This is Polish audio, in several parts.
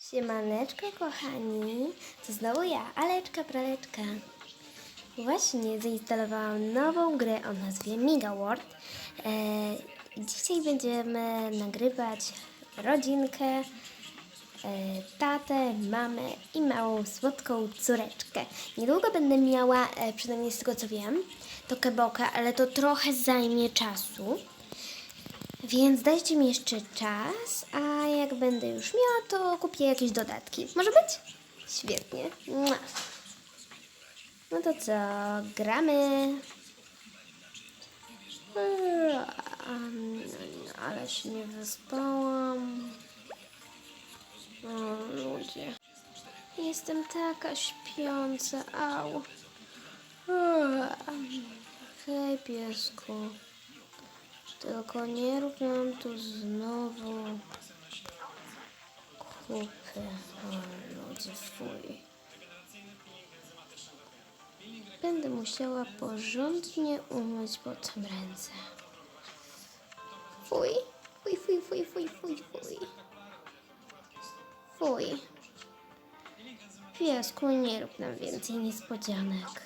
Siemaneczko kochani, to znowu ja, Aleczka Praleczka. Właśnie zainstalowałam nową grę o nazwie Migaword. E, dzisiaj będziemy nagrywać rodzinkę, e, tatę, mamę i małą słodką córeczkę. Niedługo będę miała, e, przynajmniej z tego co wiem, to keboka, ale to trochę zajmie czasu. Więc dajcie mi jeszcze czas, a jak będę już miała, to kupię jakieś dodatki. Może być? Świetnie. No to co, gramy. Um, Ale się nie wyspałam. O, ludzie. Jestem taka śpiąca, au. Hej, piesku. Tylko nie rób nam tu znowu kupy. O, ludzie, fuj. Będę musiała porządnie umyć potem ręce. Fuj, fuj, fuj, fuj, fuj, fuj, fuj. Fuj. Piesku, nie rób nam więcej niespodzianek.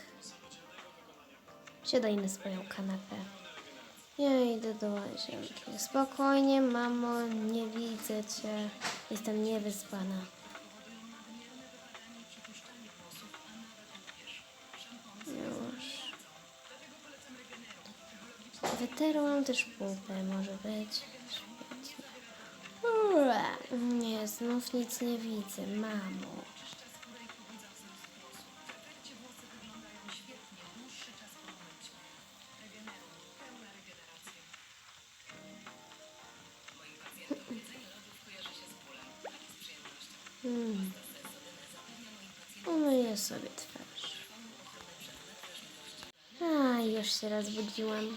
Siadaj na swoją kanapę. Ja idę do łazienki. Spokojnie, mamo, nie widzę cię. Jestem niewyspana. Już. Wytarłam też pupę, może być. Nie, znów nic nie widzę, mamo. Już się rozbudziłam.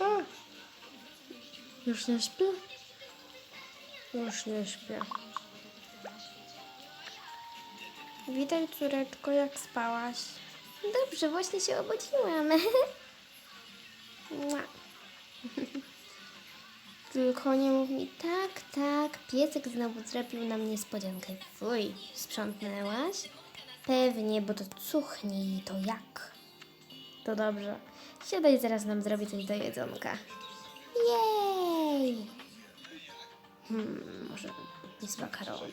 A, już nie śpię? Już nie śpię. Witaj, córeczko, jak spałaś? Dobrze, właśnie się obudziłam. Tylko nie mów mi tak, tak, piesek znowu zrobił nam niespodziankę. Fuj, sprzątnęłaś? Pewnie, bo to cuchnie i to jak? To dobrze. Siadaj, zaraz nam zrobi coś do jedzonka. Jej! Hmm, może nie z makaron.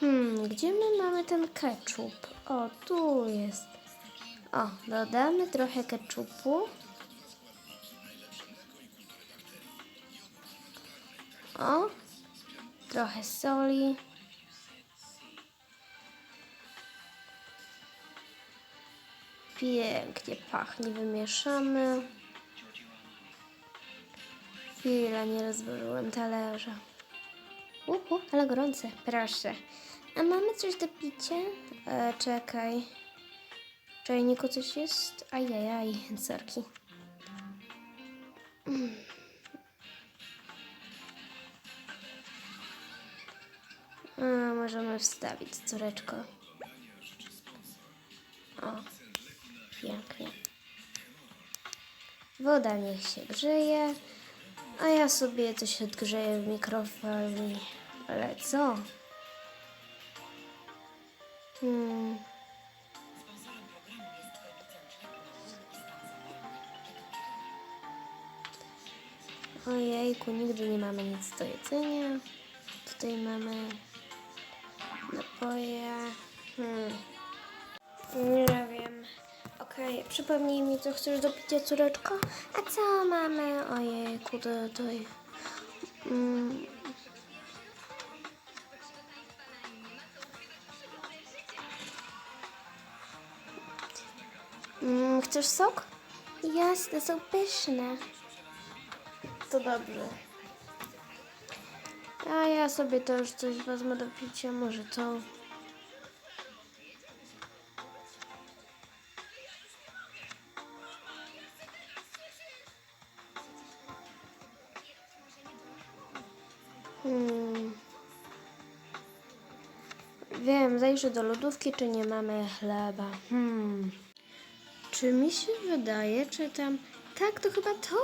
Hmm, gdzie my mamy ten ketchup? O, tu jest. O, dodamy trochę keczupu. O, trochę soli. Pięknie pachnie, wymieszamy. Chwila, nie rozłożyłem talerza. Uhu, ale gorące, proszę. A mamy coś do picia? E, czekaj. W czajniku coś jest? Ajajaj, sorki. Mm. A, możemy wstawić córeczko. O, pięknie. Woda niech się grzeje, a ja sobie coś odgrzeję w mikrofali. Ale co? Hmm. Ojejku, nigdy nie mamy nic do jedzenia. Tutaj mamy napoje. Hmm. Nie wiem. Okej, przypomnij mi, co chcesz do picia, córeczko? A co mamy? Ojejku, to... to... Mm. Mm, chcesz sok? Jasne, są pyszne. To dobrze. A ja sobie też coś wezmę do picia, może to. Hmm. Wiem, zajrzę do lodówki, czy nie mamy chleba. Hmm. Czy mi się wydaje, czy tam... Tak, to chyba to.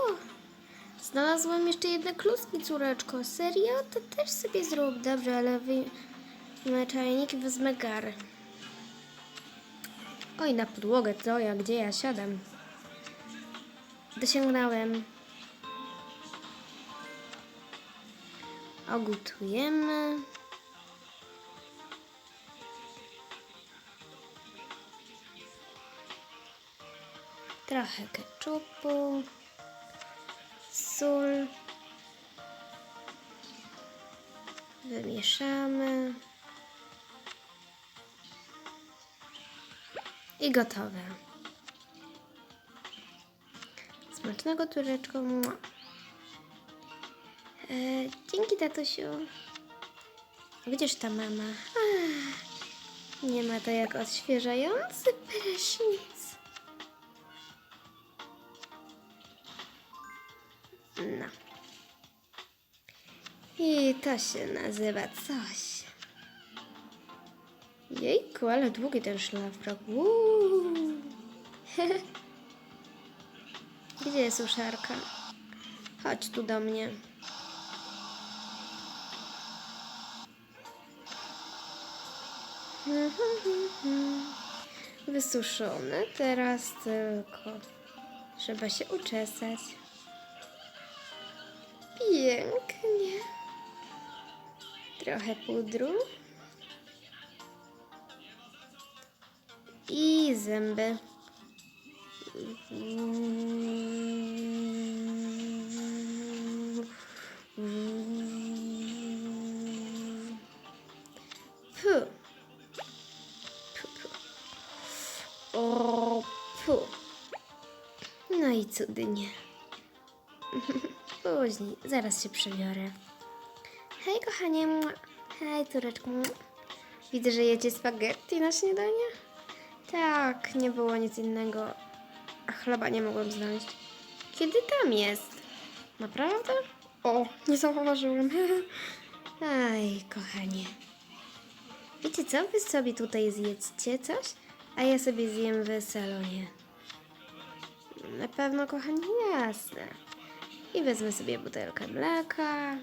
Znalazłam jeszcze jedne kluski, córeczko. Serio? To też sobie zrób. Dobrze, ale wyjmę czajnik i wezmę garę. Oj, na podłogę, co ja, gdzie ja siadam? Dosięgnąłem. Ogutujemy. Trochę keczupu. Sól. Wymieszamy. I gotowe. Smacznego tureczko. Mua. E, dzięki, tatusiu. Gdzież ta mama? Nie ma to jak odświeżający prysznic. No. I to się nazywa coś. Jejku, ale długi ten szlafrok. Gdzie jest suszarka? Chodź tu do mnie. Wysuszone. Teraz tylko trzeba się uczesać. Pięknie. Trochę pudru. I zęby. Pu. Pu, pu. O, pu. No i cudnie. Później, zaraz się przebiorę. Hej, kochanie. Hej, córeczku. Widzę, że jecie spaghetti na śniadanie? Tak, nie było nic innego. A chleba nie mogłem znaleźć. Kiedy tam jest? Naprawdę? O, nie zauważyłem. Aj, kochanie. Wiecie co? Wy sobie tutaj zjedzcie coś, a ja sobie zjem w salonie. Na pewno, kochani, jasne. I wezmę sobie butelkę mleka.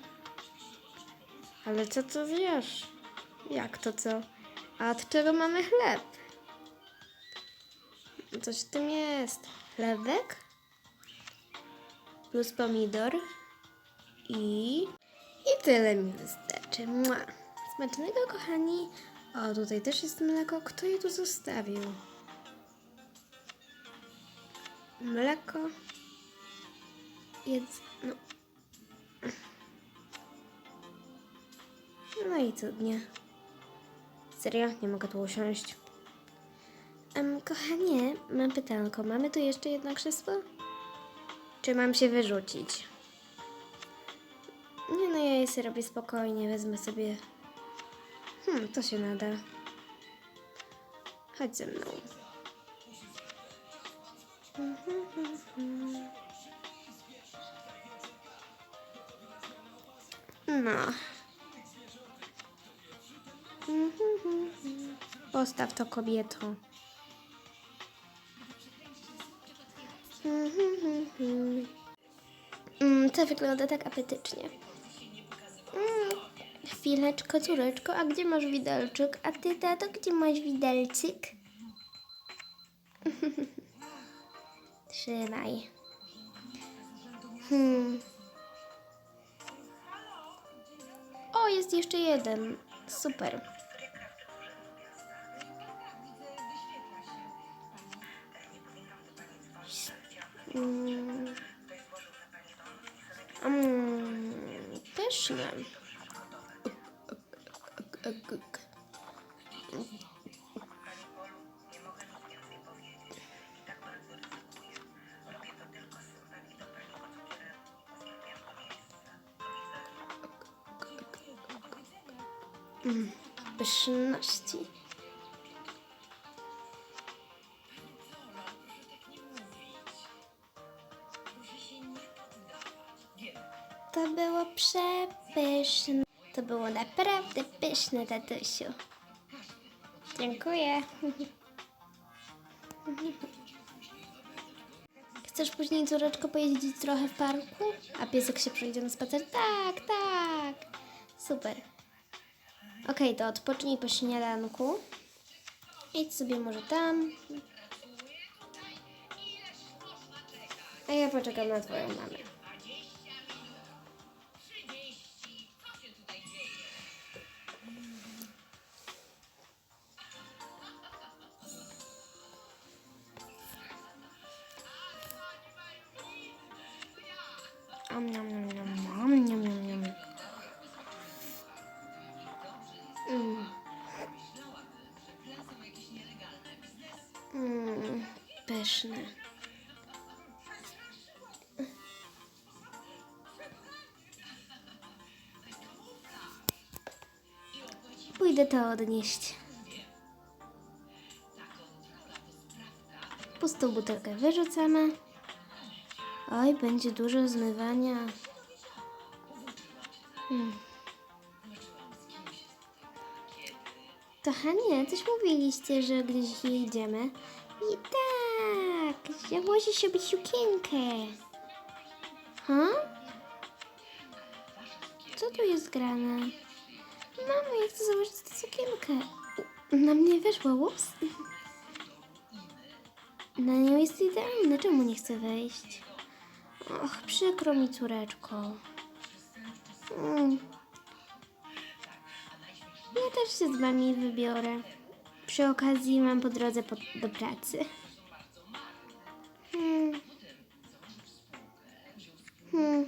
Ale co to zjesz? Jak to co? A od czego mamy chleb? Coś w tym jest. Chlebek plus pomidor i... I tyle mi wystarczy. Mua. Smacznego, kochani. O, tutaj też jest mleko. Kto je tu zostawił? Mleko. Jedz... No. No i cudnie. Serio? Nie mogę tu usiąść. Um, kochanie, mam pytanko. Mamy tu jeszcze jedno krzesło? Czy mam się wyrzucić? Nie no, ja je sobie robię spokojnie. Wezmę sobie... Hmm, to się nada. Chodź ze mną. No. Postaw to kobieto. Mm, to wygląda tak apetycznie. Mm, chwileczko, córeczko, a gdzie masz widelczyk? A ty, tato, gdzie masz widelczyk? Trzymaj. Hmm. Jest jeszcze jeden. Super. To było przepyszne. To było naprawdę pyszne, tatusiu. Dziękuję. Chcesz później, córeczko, pojeździć trochę w parku? A piesek się przejdzie na spacer? Tak, tak. Super. Okej, to odpocznij po śniadanku. Idź sobie może tam. A ja poczekam na twoją mamę. Om, nom, nom, nom, om, nom, nom, nom. Mm. Mm. Pójdę to odnieść. Pustą butelkę wyrzucamy. Oj, będzie dużo zmywania. Hmm. Kochanie, coś mówiliście, że gdzieś jedziemy. I tak, założę sobie sukienkę. Ha? Co tu jest grane? Mamo, ja chcę założyć tę sukienkę. Na mnie weszła, ups. Na nią jest idealna, czemu nie chce wejść? Och, przykro mi, córeczko. Mm. Ja też się z wami wybiorę. Przy okazji mam po drodze po, do pracy. Hmm. Hmm.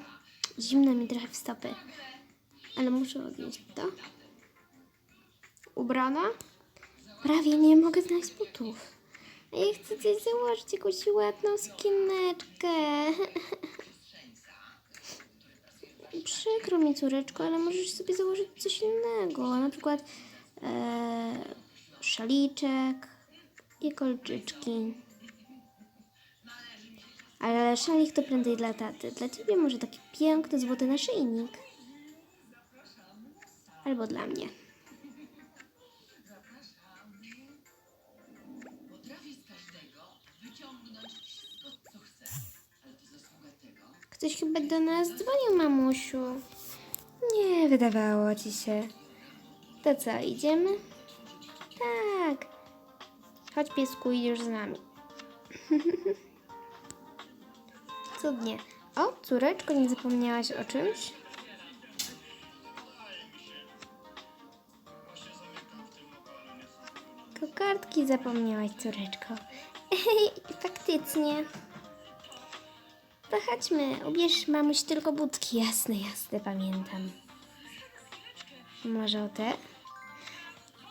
Zimno mi trochę w stopy. Ale muszę odnieść to. Ubrana? Prawie nie mogę znaleźć butów. Ja chcę coś założyć, jakąś ładną sukieneczkę. Przykro mi, córeczko, ale możesz sobie założyć coś innego. Na przykład e, szaliczek i kolczyczki. Ale szalik to prędzej dla taty. Dla ciebie może taki piękny, złoty naszyjnik. Albo dla mnie. Ktoś chyba do nas dzwonił, mamusiu. Nie, wydawało ci się. To co, idziemy? Tak. Chodź piesku, idziesz z nami. Cudnie. O, córeczko, nie zapomniałaś o czymś? Kokardki zapomniałaś, córeczko. Faktycznie. To chodźmy, ubierz mamuś tylko budki. Jasne, jasne, pamiętam. Może o te?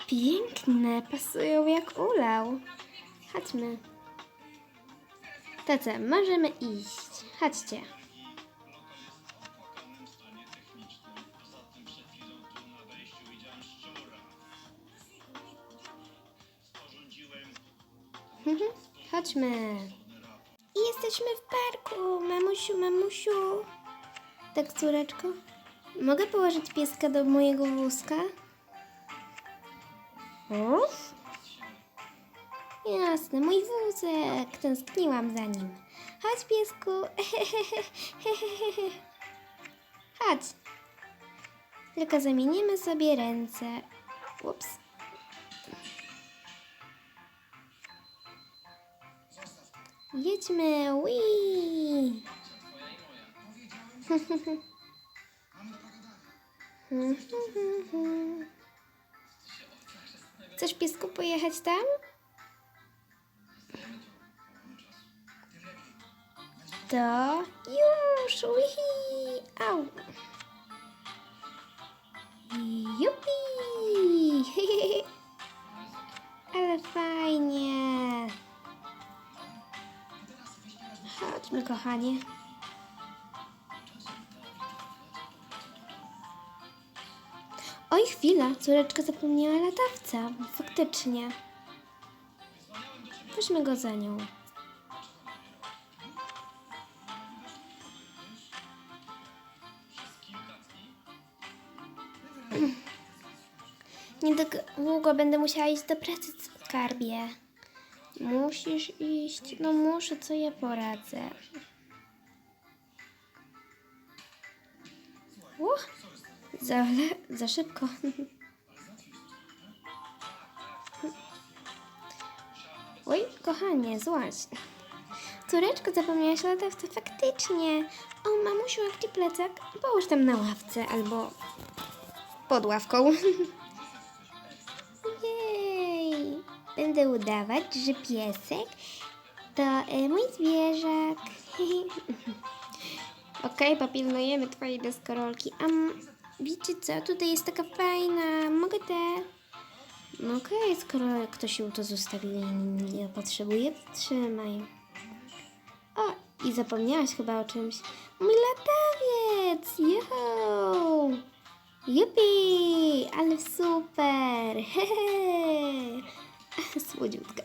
Piękne, pasują jak ulał. Chodźmy. To co, możemy iść. Chodźcie. Mhm, Chodźmy. I jesteśmy w parku, mamusiu, mamusiu. Tak, córeczko? Mogę położyć pieska do mojego wózka? O? Jasne, mój wózek. Tęskniłam za nim. Chodź, piesku. Chodź. Tylko zamienimy sobie ręce. Ups. Jedźmy, wii! Chcesz piesku pojechać tam? To już, wii! Au! Jupi! Ale fajnie! Chodźmy, kochanie. Oj, chwila, córeczka zapomniała latawca. Faktycznie. Weźmy go za nią. Nie tak długo będę musiała iść do pracy, skarbie. Musisz iść. No muszę, co ja poradzę. Uch, za, za szybko. Oj, kochanie, złaś. Córeczko, zapomniałaś o latawce? Faktycznie. O, mamusiu, jak ci plecak? Połóż tam na ławce albo pod ławką. Będę udawać, że piesek to e, mój zwierzak. Okej, popilnujemy twojej deskorolki. A wiecie co? Tutaj jest taka fajna. Mogę te... No okej, skoro ktoś ją to zostawił i nie potrzebuje, trzymaj. O, i zapomniałaś chyba o czymś. Mój latawiec! Juhu! Jupi! Ale super! Hehe! Słodziutka.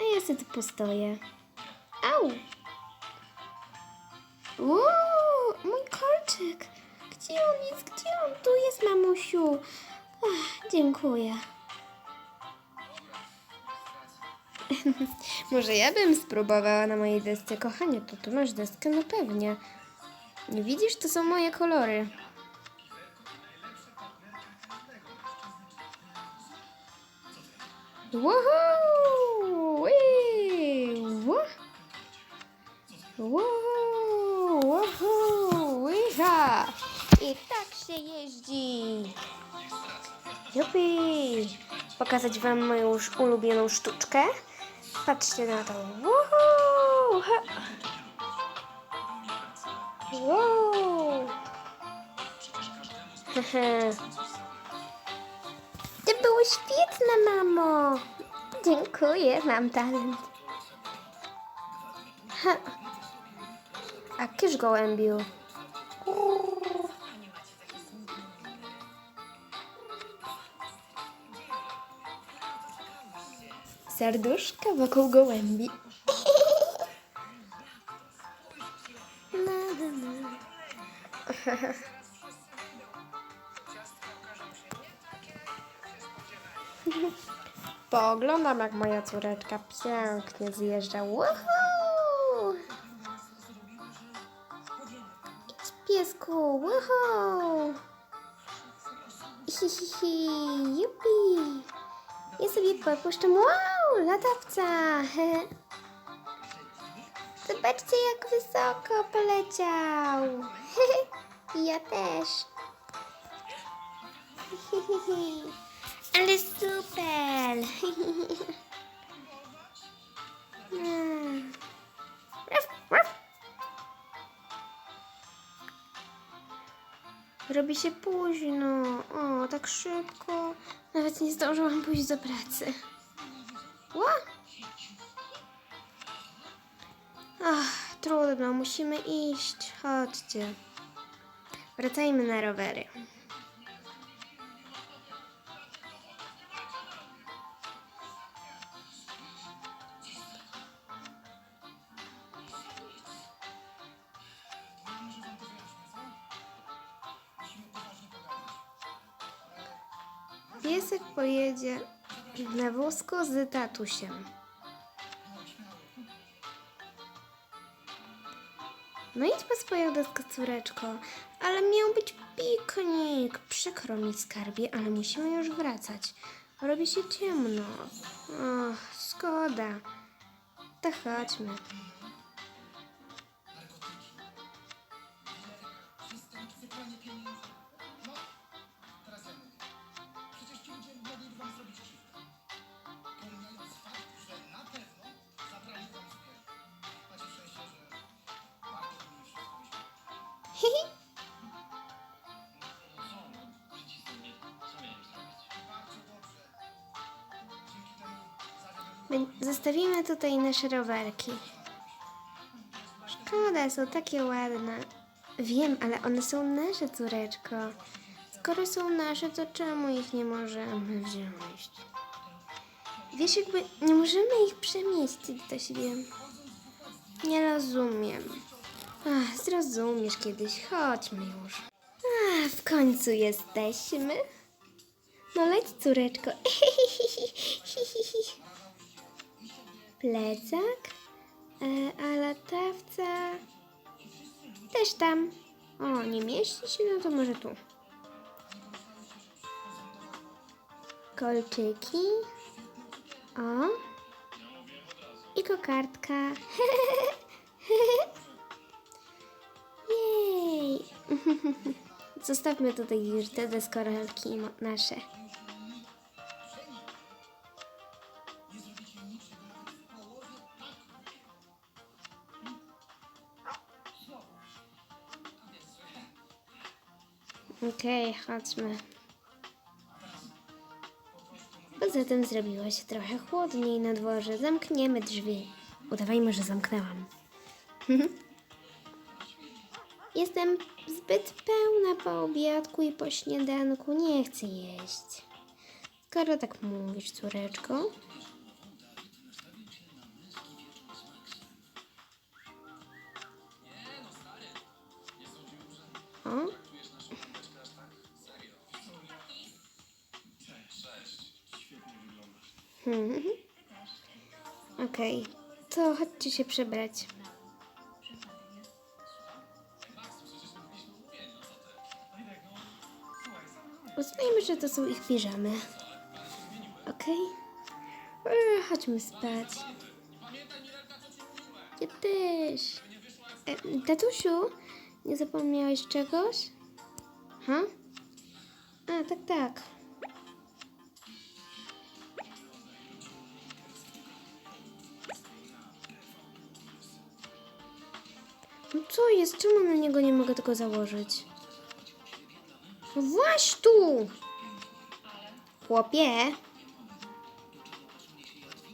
A ja sobie tu postoję. Au! Uuu, mój kolczyk! Gdzie on jest? Gdzie on? Tu jest, mamusiu. Ach, dziękuję. Może ja bym spróbowała na mojej desce. Kochanie, to tu masz deskę? No pewnie. Nie widzisz? To są moje kolory. Woohoo! Wee! Wo- Woohoo! Woohoo! Wiha! I tak się jeździ. Jupi! Pokazać wam moją już ulubioną sztuczkę. Patrzcie na to. Woohoo! Wow! Świetne, mamo. Dziękuję, mam talent. Ha. A kysz gołębiu. Serduszka wokół gołębi. Pooglądam jak moja córeczka pięknie zjeżdża. Woohoo! Idź piesku, woohoo! Hihihi, jupi! Ja sobie popuszczam, wow, latawca! Zobaczcie jak wysoko poleciał! Ja też! Ale super! Robi się późno. O, tak szybko. Nawet nie zdążyłam pójść do pracy. Ła! Ach, trudno, musimy iść. Chodźcie. Wracajmy na rowery. Pojedzie na wózku z tatusiem. No idź po swoją deskę, córeczko. Ale miał być piknik. Przykro mi, skarbie, ale musimy już wracać. Robi się ciemno. Och, szkoda. To chodźmy. Zostawimy tutaj nasze rowerki. Szkoda, są takie ładne. Wiem, ale one są nasze, córeczko. Skoro są nasze, to czemu ich nie możemy wziąć? Wiesz, jakby nie możemy ich przemieścić do siebie. Nie rozumiem. Ach, zrozumiesz kiedyś, chodźmy już. A, w końcu jesteśmy. No leć, córeczko. plecak, e, a latawca też tam. O, nie mieści się, no to może tu. Kolczyki. O. I kokardka. Jej. Zostawmy tutaj już te deskorolki nasze. Okej, chodźmy. Poza tym zrobiło się trochę chłodniej na dworze. Zamkniemy drzwi. Udawajmy, że zamknęłam. Jestem zbyt pełna po obiadku i po śniadanku. Nie chcę jeść. Skoro tak mówisz, córeczko. Hmm. Okej, to chodźcie się przebrać. Uznajmy, że to są ich piżamy. Okej? E, Chodźmy spać. Ja też. E, tatusiu, nie zapomniałeś czegoś? Ha? A, tak, tak. Co jest? Czemu na niego nie mogę tego założyć? No właź tu! Chłopie!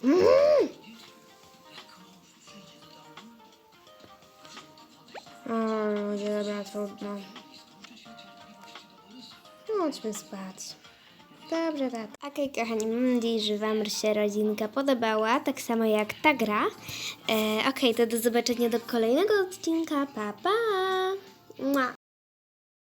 Mm! O, ludzie, dobra, trudno. Chodźmy spać. Dobrze, tak. Okej, kochani, mam nadzieję, że Wam się rodzinka podobała, tak samo jak ta gra. E, Okej, to do zobaczenia do kolejnego odcinka. Pa, pa! Mua.